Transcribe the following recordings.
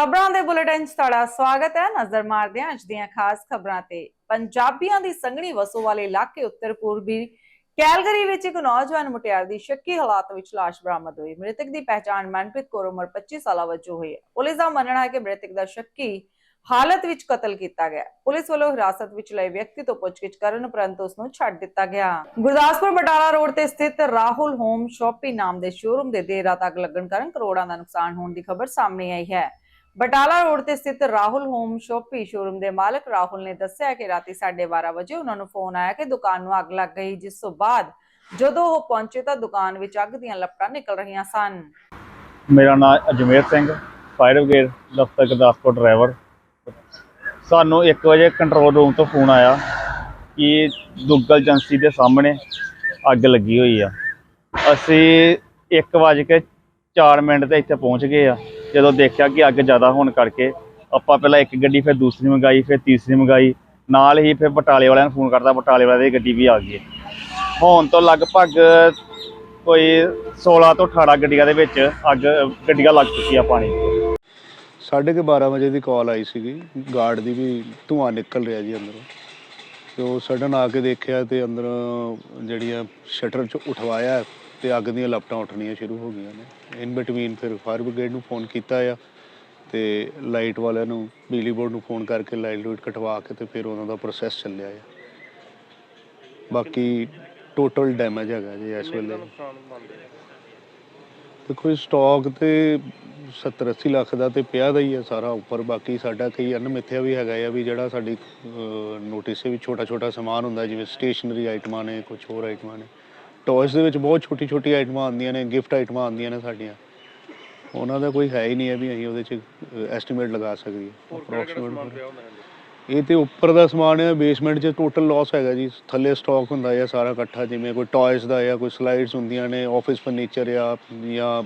ਖਬਰਾਂ ਦੇ ਬੁਲੇਟਿਨ 'ਚ ਤੁਹਾਡਾ ਸਵਾਗਤ ਹੈ। ਨਜ਼ਰ ਮਾਰਦੇ ਹਾਂ ਅੱਜ ਦੀਆਂ ਖਾਸ ਖਬਰਾਂ ਤੇ। ਪੰਜਾਬੀਆਂ ਦੀ ਸੰਘਣੀ ਵਸੋਂ ਵਾਲੇ ਇਲਾਕੇ ਉੱਤਰ ਪੂਰਬੀ ਕੈਲਗਰੀ ਵਿੱਚ ਇੱਕ ਨੌਜਵਾਨ ਮੁਟਿਆਰ ਦੀ ਸ਼ੱਕੀ ਹਾਲਾਤ ਵਿੱਚ ਲਾਸ਼ ਬਰਾਮਦ ਹੋਈ। ਮ੍ਰਿਤਕ ਦੀ ਪਹਿਚਾਣ ਮਨਪ੍ਰੀਤ ਕੌਰ ਉਮਰ 25 ਸਾਲਾਂ ਵਜੋਂ ਹੋਈ ਹੈ। ਪੁਲਿਸ ਦਾ ਮੰਨਣਾ ਹੈ ਕਿ ਮ੍ਰਿਤਕ ਦਾ ਸ਼ੱਕੀ ਹਾਲਤ ਵਿੱਚ ਕਤਲ ਕੀਤਾ ਗਿਆ ਪੁਲਿਸ ਵੱਲੋਂ ਹਿਰਾਸਤ ਵਿੱਚ ਲਏ ਵਿਅਕਤੀ ਤੋਂ ਪੁੱਛਗਿੱਛ ਕਰਨ ਉਪਰੰਤ ਉਸ ਨੂੰ ਛੱਡ ਦਿੱਤਾ ਗਿਆ। ਗੁਰਦਾਸਪੁਰ ਬਟਾਲਾ ਰੋਡ ਤੇ ਸਥਿਤ ਰਾਹੁਲ ਹੋਮ ਸ਼ਾਪੀ ਨਾਮ ਦੇ ਸ਼ੋਰੂਮ ਦੇ ਦੇਰ ਰਾਤ ਅੱਗ ਲੱਗਣ ਕਾਰਨ ਕਰੋੜਾਂ ਦਾ ਨੁਕਸਾਨ ਹੋਣ ਦੀ ਖਬਰ ਸਾਹਮਣੇ ਆਈ ਹੈ। ਬਟਾਲਾ ਰੋਡ ਤੇ ਸਥਿਤ ਰਾਹੁਲ ਹੋਮ ਸ਼ਾਪੀ ਸ਼ੋਰੂਮ ਦੇ ਮਾਲਕ ਰਾਹੁਲ ਨੇ ਦੱਸਿਆ ਕਿ ਰਾਤੀ 12:30 ਵਜੇ ਉਹਨਾਂ ਨੂੰ ਫੋਨ ਆਇਆ ਕਿ ਦੁਕਾਨ ਨੂੰ ਅੱਗ ਲੱਗ ਗਈ, ਜਿਸ ਤੋਂ ਬਾਅਦ ਜਦੋਂ ਉਹ ਪਹੁੰਚੇ ਤਾਂ ਦੁਕਾਨ ਵਿੱਚ ਅੱਗ ਦੀਆਂ ਲਪਟਾਂ ਨਿਕਲ ਰਹੀਆਂ ਸਨ। ਮੇਰਾ ਨਾਮ ਅਜਮੇਰ ਸਿੰਘ, ਫਾਇਰ ਬ੍ਰਿਗੇਡ ਦਫ਼ਤਰ ਗੁਰਦਾਸਪੁਰ ਡਰਾਈਵਰ। ਸਾਨੂੰ 1 ਵਜੇ ਕੰਟਰੋਲ ਰੂਮ ਤੋਂ ਫੋਨ ਆਇਆ ਕਿ ਦੁੱਗਲ ਏਜੰਸੀ ਦੇ ਸਾਹਮਣੇ ਅੱਗ ਲੱਗੀ ਹੋਈ ਆ। ਅਸੀਂ 1 ਵਜੇ ਕੇ 4 ਮਿੰਟ ਤੇ ਇੱਥੇ ਪਹੁੰਚ ਗਏ ਆ। ਜਦੋਂ ਦੇਖਿਆ ਕਿ ਅੱਗ ਜ਼ਿਆਦਾ ਹੋਣ ਕਰਕੇ ਆਪਾਂ ਪਹਿਲਾਂ ਇੱਕ ਗੱਡੀ ਫਿਰ ਦੂਸਰੀ ਮੰਗਾਈ, ਫਿਰ ਤੀਸਰੀ ਮੰਗਾਈ, ਨਾਲ ਹੀ ਫਿਰ ਬਟਾਲੇ ਵਾਲਿਆਂ ਨੂੰ ਫੋਨ ਕਰਤਾ, ਬਟਾਲੇ ਵਾਲਿਆਂ ਦੀ ਗੱਡੀ ਵੀ ਆ ਗਈ ਹੈ। ਹੁਣ ਤੋਂ ਲਗਭਗ ਕੋਈ 16 ਤੋਂ 18 ਗੱਡੀਆਂ ਦੇ ਵਿੱਚ ਅੱਗ, ਗੱਡੀਆਂ ਲੱਗ ਚੁੱਕੀਆਂ ਪਾਣੀ ਸਾਢੇ ਕੁ 12 ਵਜੇ ਦੀ ਕਾਲ ਆਈ ਸੀਗੀ ਗਾਰਡ ਦੀ ਵੀ ਧੂੰਆਂ ਨਿਕਲ ਰਿਹਾ ਜੀ ਅੰਦਰੋਂ ਤੇ ਉਹ ਸਡਨ ਆ ਕੇ ਦੇਖਿਆ ਤੇ ਅੰਦਰ ਜਿਹੜੀਆਂ ਸ਼ਟਰ ਚ ਉਠਵਾਇਆ ਤੇ ਅੱਗ ਦੀਆਂ ਲਪਟਾਂ ਉੱਠਣੀਆਂ ਸ਼ੁਰੂ ਹੋ ਗਈਆਂ ਨੇ। ਇਨ ਬਿਟਵੀਨ ਫਿਰ ਫਾਇਰ ਬ੍ਰਿਗੇਡ ਨੂੰ ਫੋਨ ਕੀਤਾ ਆ ਤੇ ਲਾਈਟ ਵਾਲਿਆਂ ਨੂੰ, ਬਿਜਲੀ ਬੋਰਡ ਨੂੰ ਫੋਨ ਕਰਕੇ ਲਾਈਟ ਲੂਟ ਕਟਵਾ ਕੇ ਤੇ ਫਿਰ ਉਹਨਾਂ ਦਾ ਪ੍ਰੋਸੈਸ ਚੱਲਿਆ ਆ। ਬਾਕੀ ਟੋਟਲ ਡੈਮੇਜ ਹੈਗਾ ਜੀ ਇਸ ਵੇਲੇ। ਦੇਖੋ ਸਟਾਕ ਤੇ 70 80 ਲੱਖ ਦਾ ਤੇ ਪਿਆ ਦਾ ਹੀ ਹੈ ਸਾਰਾ ਉੱਪਰ, ਬਾਕੀ ਸਾਡਾ ਕਈ ਅਨਮਿੱਥਿਆ ਵੀ ਹੈਗਾ ਆ ਵੀ ਜਿਹੜਾ ਸਾਡੀ ਨੋਟਿਸ ਵੀ ਛੋਟਾ ਛੋਟਾ ਸਮਾਨ ਹੁੰਦਾ, ਜਿਵੇਂ ਸਟੇਸ਼ਨਰੀ ਆਈਟਮਾਂ ਨੇ ਕੁਝ ਹੋਰ ਆਈਟਮਾਂ ਨੇ। ਟੌਇਸ ਦੇ ਵਿੱਚ ਬਹੁਤ ਛੋਟੀ ਛੋਟੀ ਆਈਟਮਾਂ ਆਉਂਦੀਆਂ ਨੇ ਗਿਫਟ ਆਈਟਮਾਂ ਆਉਂਦੀਆਂ ਨੇ ਸਾਡੀਆਂ। ਉਹਨਾਂ ਦਾ ਕੋਈ ਹੈ ਹੀ ਨਹੀਂ ਹੈ ਵੀ ਅਸੀਂ ਉਹਦੇ ਚ ਐਸਟੀਮੇਟ ਲਗਾ ਸਕੀਏ। ਅਪਰੋਕਸੀਮੇਟ ਇਹ ਤੇ ਉੱਪਰ ਦਾ ਸਮਾਨ ਹੈ ਬੇਸਮੈਂਟ 'ਚ ਟੋਟਲ ਲਾਸ ਹੈਗਾ ਜੀ। ਥੱਲੇ ਸਟਾਕ ਹੁੰਦਾ ਹੈ ਸਾਰਾ ਇਕੱਠਾ ਜਿਵੇਂ ਕੋਈ ਟੌਇਸ ਦਾ ਜਾਂ ਕੋਈ ਸਲਾਈਡਸ ਹੁੰਦੀਆਂ ਨੇ ਆਫਿਸ ਫਰਨੀਚਰ ਆ ਜਾਂ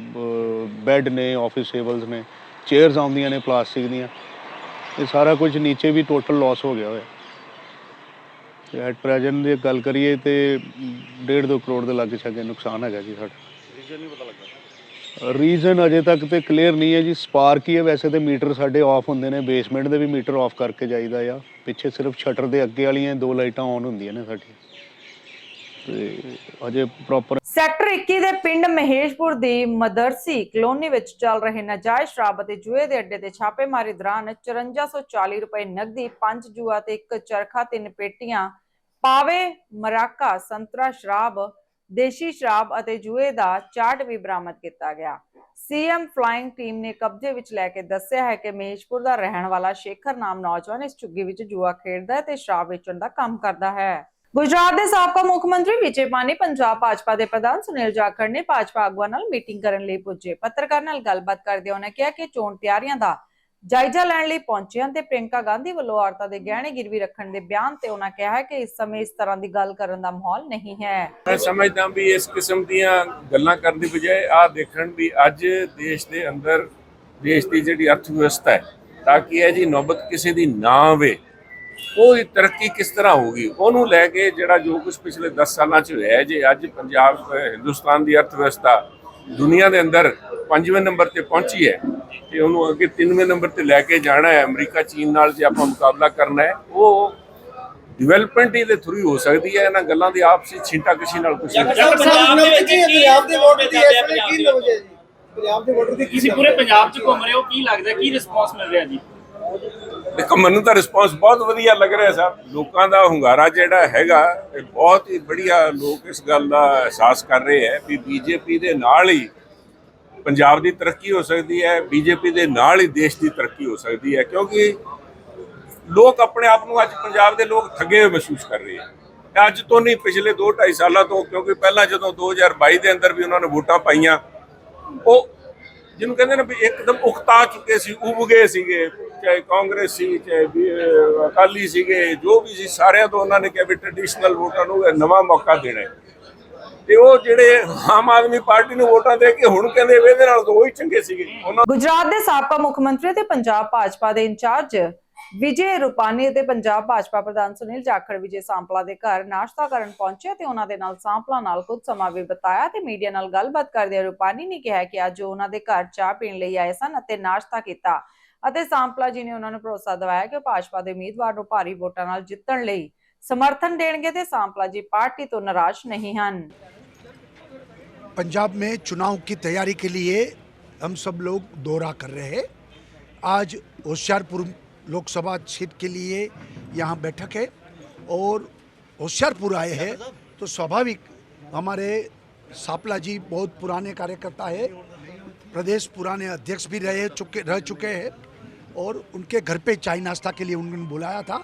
ਬੈੱਡ ਨੇ ਆਫਿਸ ਟੇਬਲਸ ਨੇ ਚੇਅਰਸ ਆਉਂਦੀਆਂ ਨੇ ਪਲਾਸਟਿਕ ਦੀਆਂ। ਇਹ ਸਾਰਾ ਕੁਝ ਨੀਚੇ ਵੀ ਟੋਟਲ ਲਾਸ ਹੋ ਗਿਆ ਹੋਇਆ। ਤੇ ਐਟ ਪ੍ਰੈਜ਼ੈਂਟ ਦੀ ਗੱਲ ਕਰੀਏ ਤੇ 1.5 2 ਕਰੋੜ ਦੇ ਲਾਗੇ ਛਾਗੇ ਨੁਕਸਾਨ ਹੈਗਾ ਜੀ ਸਾਡਾ। ਰੀਜ਼ਨ ਅਜੇ ਤੱਕ ਤੇ ਕਲੀਅਰ ਨਹੀਂ ਹੈ ਜੀ। ਸਪਾਰਕ ਹੀ ਹੈ ਵੈਸੇ ਤੇ ਮੀਟਰ ਸਾਡੇ ਆਫ ਹੁੰਦੇ ਨੇ। ਬੇਸਮੈਂਟ ਦੇ ਵੀ ਮੀਟਰ ਆਫ ਕਰਕੇ ਜਾਈਦਾ ਆ। ਪਿੱਛੇ ਸਿਰਫ ਸ਼ਟਰ ਦੇ ਅੱਗੇ ਵਾਲੀਆਂ ਦੋ ਲਾਈਟਾਂ ਆਨ ਹੁੰਦੀਆਂ ਨੇ ਸਾਡੀਆਂ। ਤੇ ਅਜੇ ਪ੍ਰੋਪਰ ਸੈਕਟਰ 21 ਦੇ ਪਿੰਡ ਮਹੇਸ਼ਪੁਰ ਦੀ ਮਦਰਸੀ ਕਲੋਨੀ ਵਿੱਚ ਚੱਲ ਰਹੇ ਨਾਜਾਇਜ਼ ਸ਼ਰਾਬ ਅਤੇ ਜੂਏ ਦੇ ਅੱਡੇ ਤੇ ਛਾਪੇਮਾਰੀ ਦੌਰਾਨ 5440 ਰੁਪਏ ਨਕਦੀ, ਪੰਜ ਜੂਆ ਤੇ ਇੱਕ ਚਰਖਾ, ਤਿੰਨ ਪੇਟੀਆਂ, ਪਾਵੇ, ਮਰਾਕਾ, ਸੰਤਰਾ ਸ਼ਰਾਬ, ਦੇਸ਼ੀ ਸ਼ਰਾਬ ਅਤੇ ਜੂਏ ਦਾ ਚਾਰਟ ਵੀ ਬਰਾਮਦ ਕੀਤਾ ਗਿਆ। ਸੀਐਮ ਫਲਾਈਂਗ ਟੀਮ ਨੇ ਕਬਜ਼ੇ ਵਿੱਚ ਲੈ ਕੇ ਦੱਸਿਆ ਹੈ ਕਿ ਮਹੇਸ਼ਪੁਰ ਦਾ ਰਹਿਣ ਵਾਲਾ ਸ਼ੇਖਰ ਨਾਮ ਨੌਜਵਾਨ ਇਸ ਝੁੱਗੀ ਵਿੱਚ ਜੂਆ ਖੇਡਦਾ ਹੈ ਤੇ ਸ਼ਰਾਬ ਵੇਚਣ ਦਾ ਕੰਮ ਕਰਦਾ ਹੈ। ਗੁਜਰਾਤ ਦੇ ਸਾਬਕਾ ਮੁੱਖ ਮੰਤਰੀ ਵਿਜੇ ਪਾਨੀ ਪੰਜਾਬ ਭਾਜਪਾ ਦੇ ਪ੍ਰਧਾਨ ਸੁਨੀਲ ਜਾਖੜ ਨੇ ਭਾਜਪਾ ਆਗੂਆਂ ਨਾਲ ਮੀਟਿੰਗ ਕਰਨ ਲਈ ਪੁੱਜੇ। ਪੱਤਰਕਾਰ ਨਾਲ ਗੱਲਬਾਤ ਕਰਦੇ ਉਹਨਾਂ ਕਿਹਾ ਕਿ ਚੋਣ ਤਿਆਰੀਆਂ ਦਾ ਜਾਇਜ਼ਾ ਲੈਣ ਲਈ ਪਹੁੰਚੇ ਤੇ ਪ੍ਰਿੰਕਾ ਗਾਂਧੀ ਵੱਲੋਂ ਔਰਤਾਂ ਦੇ ਗਹਿਣੇ ਗਿਰਵੀ ਰੱਖਣ ਦੇ ਬਿਆਨ ਤੇ ਉਹਨਾਂ ਕਿਹਾ ਕਿ ਇਸ ਸਮੇਂ ਇਸ ਤਰ੍ਹਾਂ ਦੀ ਗੱਲ ਕਰਨ ਦਾ ਮਾਹੌਲ ਨਹੀਂ ਹੈ। ਮੈਂ ਸਮਝਦਾ ਵੀ ਇਸ ਕਿਸਮ ਦੀਆਂ ਗੱਲਾਂ ਕਰਨ ਦੀ ਬਜਾਏ ਆ ਦੇਖਣ ਵੀ ਅੱਜ ਦੇਸ਼ ਦੇ ਅੰਦਰ, ਦੇਸ਼ ਦੀ ਜਿਹੜੀ ਅਰਥ ਵਿਵਸਥਾ ਹੈ, ਤਾਂ ਕਿ ਇਹ ਜੀ ਨੌਬਤ ਕਿਸੇ ਦੀ ਨਾ ਆਵੇ। ਉਹ ਤਰੱਕੀ ਕਿਸ ਤਰ੍ਹਾਂ ਹੋਊਗੀ ਉਹਨੂੰ ਲੈ ਕੇ ਜਿਹੜਾ ਜੋ ਕੁਝ ਪਿਛਲੇ 10 ਸਾਲਾਂ ਚ ਹੋਇਆ ਹੈ ਜੇ ਅੱਜ ਪੰਜਾਬ ਹਿੰਦੁਸਤਾਨ ਦੀ ਅਰਥ ਵਿਵਸਥਾ ਦੁਨੀਆ ਦੇ ਅੰਦਰ ਪੰਜਵੇਂ ਨੰਬਰ ਤੇ ਪਹੁੰਚੀ ਹੈ ਤੇ ਉਹਨੂੰ ਅੱਗੇ ਤਿੰਨਵੇਂ ਨੰਬਰ ਤੇ ਲੈ ਕੇ ਜਾਣਾ ਹੈ ਅਮਰੀਕਾ ਚੀਨ ਨਾਲ ਜੇ ਆਪਾਂ ਮੁਕਾਬਲਾ ਕਰਨਾ ਹੈ ਉਹ ਡਿਵੈਲਪਮੈਂਟ ਹੀ ਦੇ ਥਰੂ ਹੀ ਹੋ ਸਕਦੀ ਹੈ। ਇਹਨਾਂ ਗੱਲਾਂ ਦੀ ਆਪਸੀ ਛਿੰਟਾ ਕਸ਼ੀ ਨਾਲ ਕੁਝ ਨਹੀਂ। ਪੰਜਾਬ ਦੇ ਵਿੱਚ? ਪੰਜਾਬ ਦੇ ਵੋਟਰ ਦੀ ਇਸ ਵੇਲੇ ਕੀ ਨੌਜ ਹੈ ਜੀ? ਪੰਜਾਬ ਦੇ ਵੋਟਰ ਦੀ ਕੀ ਤੁਸੀਂ ਪੂਰੇ ਪੰਜਾਬ 'ਚ ਘੁੰਮ ਰਹੇ ਹੋ ਕੀ ਲੱਗਦਾ ਕੀ ਰਿਸਪੌਂਸ ਮਿਲ ਰਿਹਾ ਜੀ? ਦੇਖੋ, ਮੈਨੂੰ ਤਾਂ ਰਿਸਪੌਂਸ ਬਹੁਤ ਵਧੀਆ ਲੱਗ ਰਿਹਾ ਸਾਹਿਬ ਲੋਕਾਂ ਦਾ ਹੁੰਗਾਰਾ ਜਿਹੜਾ ਹੈਗਾ, ਇਹ ਬਹੁਤ ਹੀ ਬੜੀਆ ਲੋਕ ਇਸ ਗੱਲ ਦਾ ਅਹਿਸਾਸ ਕਰ ਰਹੇ ਹੈ ਵੀ ਬੀਜੇਪੀ ਦੇ ਨਾਲ ਹੀ ਪੰਜਾਬ ਦੀ ਤਰੱਕੀ ਹੋ ਸਕਦੀ ਹੈ ਬੀਜੇਪੀ ਦੇ ਨਾਲ ਹੀ ਦੇਸ਼ ਦੀ ਤਰੱਕੀ ਹੋ ਸਕਦੀ ਹੈ, ਕਿਉਂਕਿ ਲੋਕ ਆਪਣੇ ਆਪ ਨੂੰ ਅੱਜ ਪੰਜਾਬ ਦੇ ਲੋਕ ਠੱਗੇ ਹੋਏ ਮਹਿਸੂਸ ਕਰ ਰਹੇ ਹੈ। ਅੱਜ ਤੋਂ ਨਹੀਂ, ਪਿਛਲੇ 2 2.5 ਸਾਲਾਂ ਤੋਂ, ਕਿਉਂਕਿ ਪਹਿਲਾਂ ਜਦੋਂ 2022 ਦੇ ਅੰਦਰ ਵੀ ਉਹਨਾਂ ਨੇ ਵੋਟਾਂ ਪਾਈਆਂ, ਉਹ ਜਿਹਨੂੰ ਕਹਿੰਦੇ ਨੇ ਵੀ ਇੱਕਦਮ ਉਕਤਾ ਚੁੱਕੇ ਸੀ ਉਬ ਸੀਗੇ, ਚਾਹੇ ਕਾਂਗਰਸ ਸੀ, ਚਾਹੇ ਅਕਾਲੀ ਸੀਗੇ, ਜੋ ਵੀ ਸੀ, ਸਾਰਿਆਂ ਤੋਂ ਉਹਨਾਂ ਨੇ ਕਿਹਾ ਵੀ ਟ੍ਰੈਡੀਸ਼ਨਲ ਵੋਟਾਂ ਨੂੰ ਨਵਾਂ ਮੌਕਾ ਦੇਣਾ ਤੇ ਉਹ ਜਿਹੜੇ ਆਮ ਆਦਮੀ ਪਾਰਟੀ ਨੂੰ ਵੋਟਾਂ ਦੇ ਕੇ ਹੁਣ ਕਹਿੰਦੇ ਇਹਦੇ ਨਾਲ ਤਾਂ ਉਹ ਚੰਗੇ ਸੀਗੇ। ਗੁਜਰਾਤ ਦੇ ਸਾਬਕਾ ਮੁੱਖ ਮੰਤਰੀ ਤੇ ਪੰਜਾਬ ਭਾਜਪਾ ਦੇ ਇੰਚਾਰਜ ਵਿਜੇ ਰੂਪਾਨੀ ਅਤੇ ਪੰਜਾਬ ਭਾਜਪਾ ਪ੍ਰਧਾਨ ਸੁਨੀਲ ਜਾਖੜ ਵਿਜੇ ਸਾਂਪਲਾ ਦੇ ਘਰ ਨਾਸ਼ਤਾ ਕਰਨ ਪਹੁੰਚੇ ਤੇ ਉਹਨਾਂ ਦੇ ਨਾਲ ਸਾਂਪਲਾ ਨਾਲ ਕੁਝ ਸਮਾਂ ਵੀ ਬਿਤਾਇਆ ਤੇ ਮੀਡੀਆ ਨਾਲ ਗੱਲਬਾਤ ਕਰਦੇ ਰੂਪਾਨੀ ਨੇ ਕਿਹਾ ਕਿ ਅੱਜ ਉਹ ਉਹਨਾਂ ਦੇ ਘਰ ਚਾਹ ਪੀਣ ਲਈ ਆਏ ਸਨ ਅਤੇ ਨਾਸ਼ਤਾ ਕੀਤਾ ਅਤੇ ਸਾਂਪਲਾ ਜੀ ਨੇ ਉਹਨਾਂ ਨੂੰ ਭਰੋਸਾ ਦਿਵਾਇਆ ਕਿ ਉਹ ਭਾਜਪਾ ਦੇ ਉਮੀਦਵਾਰ ਨੂੰ ਭਾਰੀ ਵੋਟਾਂ ਨਾਲ ਜਿੱਤਣ ਲਈ ਸਮਰਥਨ ਦੇਣਗੇ ਤੇ ਸਾਂਪਲਾ ਜੀ ਪਾਰਟੀ ਤੋਂ ਨਿਰਾਸ਼ ਨਹੀਂ ਹਨ पंजाब में चुनाव की तैयारी के लिए हम सब लोग दौरा कर रहे हैं आज होशियारपुर लोकसभा सीट के लिए यहाँ बैठक है और होशियारपुर आए हैं तो स्वाभाविक हमारे सापला जी बहुत पुराने कार्यकर्ता है, प्रदेश पुराने अध्यक्ष भी रहे चुके, रह चुके हैं और उनके घर पे चाय नाश्ता के लिए उन्होंने बुलाया था।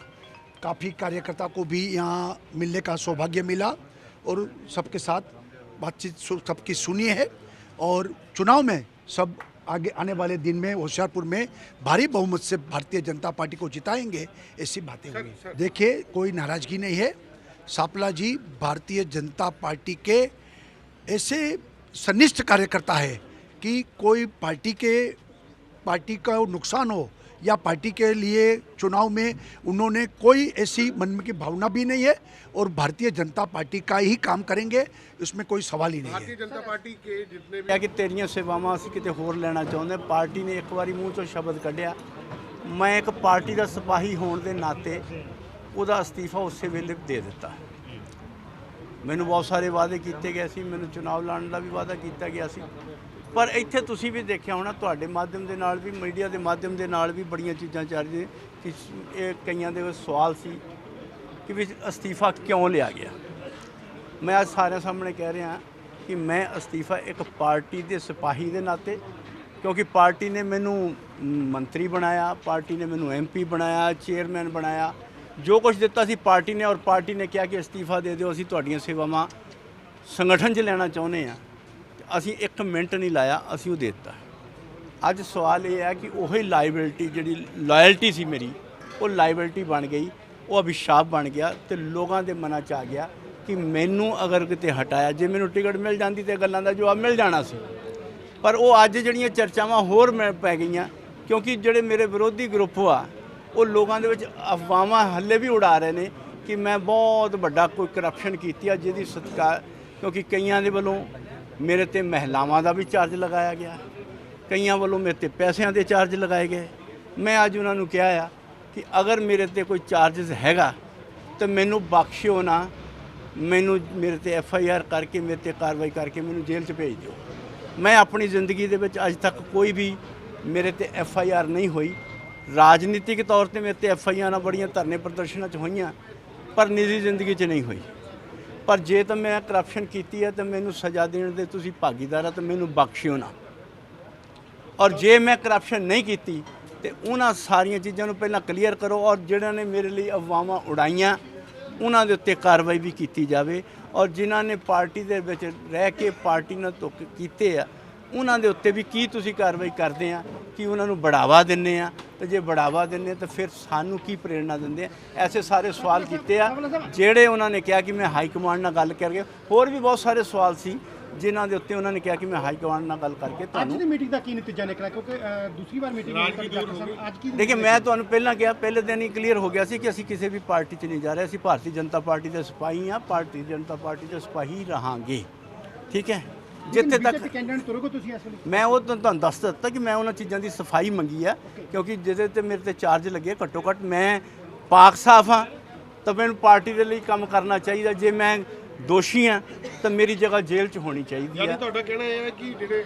काफ़ी कार्यकर्ता को भी यहाँ मिलने का सौभाग्य मिला और सबके साथ बातचीत सबकी सुनी है और चुनाव में सब आगे आने वाले दिन में होशियारपुर में भारी बहुमत से भारतीय जनता पार्टी को जिताएँगे ऐसी बातें हुई। देखिए कोई नाराज़गी नहीं है। सापला जी भारतीय जनता पार्टी के ऐसे सनिष्ठ कार्यकर्ता है कि कोई पार्टी के पार्टी का नुकसान हो या पार्टी के लिए चुनाव में उन्होंने कोई ऐसी मन में की भावना भी नहीं है और भारतीय जनता पार्टी का ही काम करेंगे इसमें कोई सवाल ही नहीं है ਕਿਹਾ ਕਿ ਤੇਰੀਆਂ ਸੇਵਾਵਾਂ ਅਸੀਂ ਕਿਤੇ ਹੋਰ ਲੈਣਾ ਚਾਹੁੰਦੇ ਹਾਂ। ਪਾਰਟੀ ਨੇ ਇੱਕ ਵਾਰੀ ਮੂੰਹ ਚੋਂ ਸ਼ਬਦ ਕੱਢਿਆ ਮੈਂ ਇੱਕ ਪਾਰਟੀ ਦਾ ਸਿਪਾਹੀ ਹੋਣ ਦੇ ਨਾਤੇ ਉਹਦਾ ਅਸਤੀਫਾ ਉਸੇ ਵੇਲੇ ਦੇ ਦਿੱਤਾ ਮੈਨੂੰ ਬਹੁਤ ਸਾਰੇ ਵਾਅਦੇ ਕੀਤੇ ਗਏ ਸੀ ਮੈਨੂੰ ਚੁਣਾਵ ਲੜਨ ਦਾ ਵੀ ਵਾਅਦਾ ਕੀਤਾ ਗਿਆ ਸੀ ਪਰ ਇੱਥੇ ਤੁਸੀਂ ਵੀ ਦੇਖਿਆ ਹੋਣਾ, ਤੁਹਾਡੇ ਮਾਧਿਅਮ ਦੇ ਨਾਲ ਵੀ, ਮੀਡੀਆ ਦੇ ਮਾਧਿਅਮ ਦੇ ਨਾਲ ਵੀ ਬੜੀਆਂ ਚੀਜ਼ਾਂ ਚੱਲ ਰਹੀਆਂ ਕਿ ਇਹ ਕਈਆਂ ਦੇ ਸਵਾਲ ਸੀ ਕਿ ਵੀ ਅਸਤੀਫਾ ਕਿਉਂ ਲਿਆ ਗਿਆ? ਮੈਂ ਅੱਜ ਸਾਰਿਆਂ ਸਾਹਮਣੇ ਕਹਿ ਰਿਹਾ ਕਿ ਮੈਂ ਅਸਤੀਫਾ ਇੱਕ ਪਾਰਟੀ ਦੇ ਸਿਪਾਹੀ ਦੇ ਨਾਤੇ, ਕਿਉਂਕਿ ਪਾਰਟੀ ਨੇ ਮੈਨੂੰ ਮੰਤਰੀ ਬਣਾਇਆ, ਪਾਰਟੀ ਨੇ ਮੈਨੂੰ ਐਮਪੀ ਬਣਾਇਆ, ਚੇਅਰਮੈਨ ਬਣਾਇਆ। ਜੋ ਕੁਝ ਦਿੱਤਾ ਸੀ ਪਾਰਟੀ ਨੇ ਔਰ ਪਾਰਟੀ ਨੇ ਕਿਹਾ ਕਿ ਅਸਤੀਫਾ ਦੇ ਦਿਓ, ਅਸੀਂ ਤੁਹਾਡੀਆਂ ਸੇਵਾਵਾਂ ਸੰਗਠਨ 'ਚ ਲੈਣਾ ਚਾਹੁੰਦੇ ਆ ਅਸੀਂ ਇੱਕ ਮਿੰਟ ਨਹੀਂ ਲਾਇਆ, ਅਸੀਂ ਉਹ ਦੇ ਦਿੱਤਾ। ਅੱਜ ਸਵਾਲ ਇਹ ਹੈ ਕਿ ਉਹੀ ਲਾਇਬਿਲਟੀ ਜਿਹੜੀ ਲਾਇਲਟੀ ਸੀ ਮੇਰੀ, ਉਹ ਲਾਇਬਿਲਟੀ ਬਣ ਗਈ, ਉਹ ਅਭਿਸ਼ਾਪ ਬਣ ਗਿਆ ਤੇ ਲੋਕਾਂ ਦੇ ਮਨਾਂ 'ਚ ਆ ਗਿਆ ਕਿ ਮੈਨੂੰ ਅਗਰ ਕਿਤੇ ਹਟਾਇਆ, ਜੇ ਮੈਨੂੰ ਟਿਕਟ ਮਿਲ ਜਾਂਦੀ ਤੇ ਗੱਲਾਂ ਦਾ ਜਵਾਬ ਮਿਲ ਜਾਣਾ ਸੀ। ਪਰ ਉਹ ਅੱਜ ਜਿਹੜੀਆਂ ਚਰਚਾਵਾਂ ਹੋਰ ਮੈਂ ਪੈ ਗਈਆਂ, ਕਿਉਂਕਿ ਜਿਹੜੇ ਮੇਰੇ ਵਿਰੋਧੀ ਗਰੁੱਪ ਆ, ਉਹ ਲੋਕਾਂ ਦੇ ਵਿੱਚ ਅਫਵਾਹਾਂ ਹੱਲੇ ਵੀ ਉਡਾ ਰਹੇ ਨੇ ਕਿ ਮੈਂ ਬਹੁਤ ਵੱਡਾ ਕੋਈ ਕਰਪਸ਼ਨ ਕੀਤੀ ਆ, ਜਿਹਦੀ ਸਤਕਾਰ ਕਿਉਂਕਿ ਕਈਆਂ ਦੇ ਵੱਲੋਂ ਮੇਰੇ ਤੇ ਮਹਿਲਾਵਾਂ ਦਾ ਵੀ ਚਾਰਜ ਲਗਾਇਆ ਗਿਆ। ਕਈਆਂ ਵੱਲੋਂ ਮੇਰੇ ਤੇ ਪੈਸਿਆਂ ਦੇ ਚਾਰਜ ਲਗਾਏ ਗਏ। ਮੈਂ ਅੱਜ ਉਹਨਾਂ ਨੂੰ ਕਿਹਾ ਆ ਕਿ ਅਗਰ ਮੇਰੇ ਤੇ ਕੋਈ ਚਾਰजेस ਹੈਗਾ, ਤਾਂ ਮੈਨੂੰ ਬਖਸ਼ਿਓ ਨਾ। ਮੈਨੂੰ, ਮੇਰੇ ਤੇ ਐਫ ਆਈ ਆਰ ਕਰਕੇ, ਮੇਰੇ ਤੇ ਕਾਰਵਾਈ ਕਰਕੇ ਮੈਨੂੰ ਜੇਲ੍ਹ 'ਚ ਭੇਜ ਦਿਓ। ਮੈਂ ਆਪਣੀ ਜ਼ਿੰਦਗੀ ਦੇ ਵਿੱਚ ਅੱਜ ਤੱਕ ਕੋਈ ਵੀ ਮੇਰੇ ਤੇ ਐਫ ਆਈ ਆਰ ਨਹੀਂ ਹੋਈ। ਰਾਜਨੀਤਿਕ ਤੌਰ ਤੇ ਮੇਰੇ ਤੇ ਐਫ ਆਈ ਆਰਾਂ ਬੜੀਆਂ ਧਰਨੇ ਪ੍ਰਦਰਸ਼ਨਾਂ 'ਚ ਹੋਈਆਂ, ਪਰ ਨਿੱਜੀ ਜ਼ਿੰਦਗੀ 'ਚ ਨਹੀਂ ਹੋਈ। ਪਰ ਜੇ ਤਾਂ ਮੈਂ ਕਰਪਸ਼ਨ ਕੀਤੀ ਹੈ, ਤਾਂ ਮੈਨੂੰ ਸਜ਼ਾ ਦੇਣ ਦੇ ਤੁਸੀਂ ਭਾਗੀਦਾਰ ਆ, ਤਾਂ ਮੈਨੂੰ ਬਖਸ਼ਿਓ ਨਾ। ਔਰ ਜੇ ਮੈਂ ਕਰਪਸ਼ਨ ਨਹੀਂ ਕੀਤੀ, ਤੇ ਉਹਨਾਂ ਸਾਰੀਆਂ ਚੀਜ਼ਾਂ ਨੂੰ ਪਹਿਲਾਂ ਕਲੀਅਰ ਕਰੋ ਔਰ ਜਿਹੜਿਆਂ ਨੇ ਮੇਰੇ ਲਈ ਅਫਵਾਹਾਂ ਉਡਾਈਆਂ, ਉਹਨਾਂ ਦੇ ਉੱਤੇ ਕਾਰਵਾਈ ਵੀ ਕੀਤੀ ਜਾਵੇ। ਔਰ ਜਿਨ੍ਹਾਂ ਨੇ ਪਾਰਟੀ ਦੇ ਵਿੱਚ ਰਹਿ ਕੇ ਪਾਰਟੀ ਨਾਲ ਧੋਖੇ ਕੀਤੇ ਆ ਉਹਨਾਂ ਦੇ ਉੱਤੇ ਵੀ ਕੀ ਤੁਸੀਂ ਕਾਰਵਾਈ ਕਰਦੇ ਆ ਕਿ ਉਹਨਾਂ ਨੂੰ ਬੜਾਵਾ ਦਿੰਨੇ ਆ ਤੇ ਜੇ ਬੜਾਵਾ ਦਿੰਨੇ ਤਾਂ ਫਿਰ ਸਾਨੂੰ ਕੀ ਪ੍ਰੇਰਣਾ ਦਿੰਦੇ ਆ? ਐਸੇ ਸਾਰੇ ਸਵਾਲ ਕੀਤੇ ਆ ਜਿਹੜੇ ਉਹਨਾਂ ਨੇ ਕਿਹਾ ਕਿ ਮੈਂ ਹਾਈ ਕਮਾਂਡ ਨਾਲ ਗੱਲ ਕਰਕੇ ਹੋਰ ਵੀ ਬਹੁਤ ਸਾਰੇ ਸਵਾਲ ਸੀ ਜਿਨ੍ਹਾਂ ਦੇ ਉੱਤੇ ਉਹਨਾਂ ਨੇ ਕਿਹਾ ਕਿ ਮੈਂ ਹਾਈ ਕਮਾਂਡ ਨਾਲ ਗੱਲ ਕਰਕੇ ਅੱਜ ਤੁਹਾਨੂੰ ਦੀ ਮੀਟਿੰਗ ਦਾ ਕੀ ਨਤੀਜਾ ਨਿਕਲਿਆ? ਕਿਉਂਕਿ ਦੂਸਰੀ ਵਾਰ ਮੀਟਿੰਗ ਅੱਜ ਕੀ ਦੇਖਿਏ ਮੈਂ ਤੁਹਾਨੂੰ ਪਹਿਲਾਂ ਕਿਹਾ ਪਹਿਲੇ ਦਿਨ ਹੀ ਕਲੀਅਰ ਹੋ ਗਿਆ ਸੀ ਕਿ ਅਸੀਂ ਕਿਸੇ ਵੀ ਪਾਰਟੀ 'ਚ ਨਹੀਂ ਜਾ ਰਹੇ ਅਸੀਂ ਭਾਰਤੀ ਜਨਤਾ ਪਾਰਟੀ ਦੇ ਸਿਪਾਹੀ ਹਾਂ ਭਾਰਤੀ ਜਨਤਾ ਪਾਰਟੀ ਦੇ ਸਿਪਾਹੀ ਰਹਾਂਗੇ। ਠੀਕ ਹੈ? ਜਿੱਥੇ ਤੱਕ ਕੈਂਡੀਡੇਟ ਤੁਰੋਗੇ ਤੁਸੀਂ ਇਸ ਵੇਲੇ? ਮੈਂ ਉਹ ਤੁਹਾਨੂੰ ਤੁਹਾਨੂੰ ਦੱਸ ਦਿੱਤਾ ਕਿ ਮੈਂ ਉਹਨਾਂ ਚੀਜ਼ਾਂ ਦੀ ਸਫ਼ਾਈ ਮੰਗੀ ਆ ਕਿਉਂਕਿ ਜਿਹਦੇ ਤੇ ਮੇਰੇ ਤੇ ਚਾਰਜ ਲੱਗੇ ਘੱਟੋ ਘੱਟ ਮੈਂ ਪਾਕ ਸਾਫ਼ ਹਾਂ ਤਾਂ ਮੈਨੂੰ ਪਾਰਟੀ ਦੇ ਲਈ ਕੰਮ ਕਰਨਾ ਚਾਹੀਦਾ। ਜੇ ਮੈਂ ਦੋਸ਼ੀ ਹਾਂ ਤਾਂ ਮੇਰੀ ਜਗ੍ਹਾ ਜੇਲ੍ਹ 'ਚ ਹੋਣੀ ਚਾਹੀਦੀ ਹੈ ਤੁਹਾਡਾ ਕਹਿਣਾ ਇਹ ਹੈ ਕਿ ਜਿਹੜੇ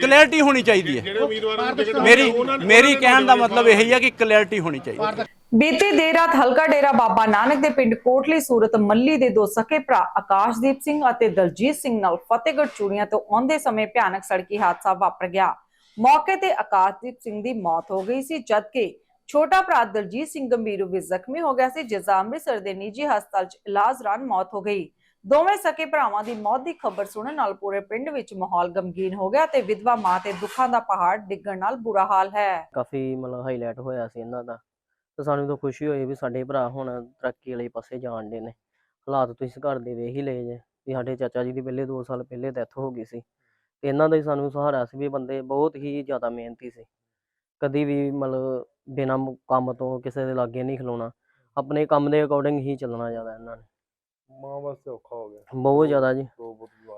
ਕਲੈਰਿਟੀ ਹੋਣੀ ਚਾਹੀਦੀ ਹੈ। ਜਿਹੜੇ ਉਮੀਦਵਾਰਾਂ ਨੂੰ ਟਿਕਟ ਮੇਰੀ ਮੇਰੀ ਕਹਿਣ ਦਾ ਮਤਲਬ ਇਹ ਹੀ ਹੈ ਕਿ ਕਲੈਰਿਟੀ ਹੋਣੀ ਚਾਹੀਦੀ ਹੈ। ਬੀਤੀ ਦੇਰ ਰਾਤ ਹਲਕਾ ਡੇਰਾ ਬਾਬਾ ਨਾਨਕ ਦੇ ਪਿੰਡ ਕੋਟਲੀ ਸੂਰਤ ਮੱਲੀ ਦੇ ਦੋ ਸਕੇ ਭਰਾ ਆਕਾਸ਼ਦੀਪ ਸਿੰਘ ਅਤੇ ਦਲਜੀਤ ਸਿੰਘ ਨਾਲ ਫਤਿਹਗੜ੍ਹ ਚੂੜੀਆਂ ਤੋਂ ਆਉਂਦੇ ਸਮੇਂ ਭਿਆਨਕ ਸੜਕੀ ਹਾਦਸਾ ਵਾਪਰ ਗਿਆ। ਮੌਕੇ ਤੇ ਆਕਾਸ਼ਦੀਪ ਸਿੰਘ ਦੀ ਮੌਤ ਹੋ ਗਈ ਸੀ, ਜਦਕਿ ਛੋਟਾ ਭਰਾ ਦਲਜੀਤ ਸਿੰਘ ਗੰਭੀਰ ਰੂਪ ਵਿੱਚ ਜ਼ਖਮੀ ਹੋ ਗਿਆ ਸੀ, ਜਿਸ ਦਾ ਅੰਮ੍ਰਿਤਸਰ ਦੇ ਨਿੱਜੀ ਹਸਪਤਾਲ 'ਚ ਇਲਾਜ ਦੌਰਾਨ ਮੌਤ ਹੋ ਗਈ। ਦੋਵੇਂ ਸਕੇ ਭਰਾਵਾਂ ਦੀ ਮੌਤ ਦੀ ਖਬਰ ਸੁਣਨ ਨਾਲ ਪੂਰੇ ਪਿੰਡ ਵਿੱਚ ਮਾਹੌਲ ਗਮਗੀਨ ਹੋ ਗਿਆ ਤੇ ਵਿਧਵਾ ਮਾਂ ਤੇ ਦੁੱਖਾਂ ਦਾ ਪਹਾੜ ਡਿੱਗਣ ਨਾਲ ਬੁਰਾ ਹਾਲ ਹੈ। ਕਾਫੀ ਮਤਲਬ ਹਾਈਲਾਈਟ ਹੋਇਆ ਸੀ ਇਹਨਾਂ ਦਾ। ਤੇ ਸਾਨੂੰ ਤਾਂ ਖੁਸ਼ੀ ਹੋਈ ਵੀ ਸਾਡੇ ਭਰਾ ਹੁਣ ਤਰੱਕੀ ਵਾਲੇ ਪਾਸੇ ਜਾਣ ਦੇ ਨੇ। ਹਾਲਾਤ ਤੁਸੀਂ ਘਰ ਦੇ ਵੇਖ ਹੀ ਲਏ ਜੇ ਵੀ ਸਾਡੇ ਚਾਚਾ ਜੀ ਦੀ ਪਹਿਲੇ 2 ਸਾਲ ਪਹਿਲੇ ਡੈਥ ਹੋ ਗਈ ਸੀ। ਤੇ ਇਹਨਾਂ ਦਾ ਹੀ ਸਾਨੂੰ ਸਹਾਰਾ ਸੀ ਵੀ ਬੰਦੇ ਬਹੁਤ ਹੀ ਜ਼ਿਆਦਾ ਮਿਹਨਤੀ ਸੀ। ਕਦੀ ਵੀ ਮਤਲਬ ਬਿਨਾਂ ਕੰਮ ਤੋਂ ਕਿਸੇ ਦੇ ਲਾਗੇ ਨਹੀਂ ਖਲੋਣਾ। ਆਪਣੇ ਕੰਮ ਦੇ ਅਕੋਰਡਿੰਗ ਹੀ ਚੱਲਣਾ ਜ਼ਿਆਦਾ ਇਹਨਾਂ ਨੇ। ਮਾਂ ਵਾਸਤੇ ਔਖਾ ਹੋ ਗਿਆ। ਬਹੁਤ ਜ਼ਿਆਦਾ ਜੀ।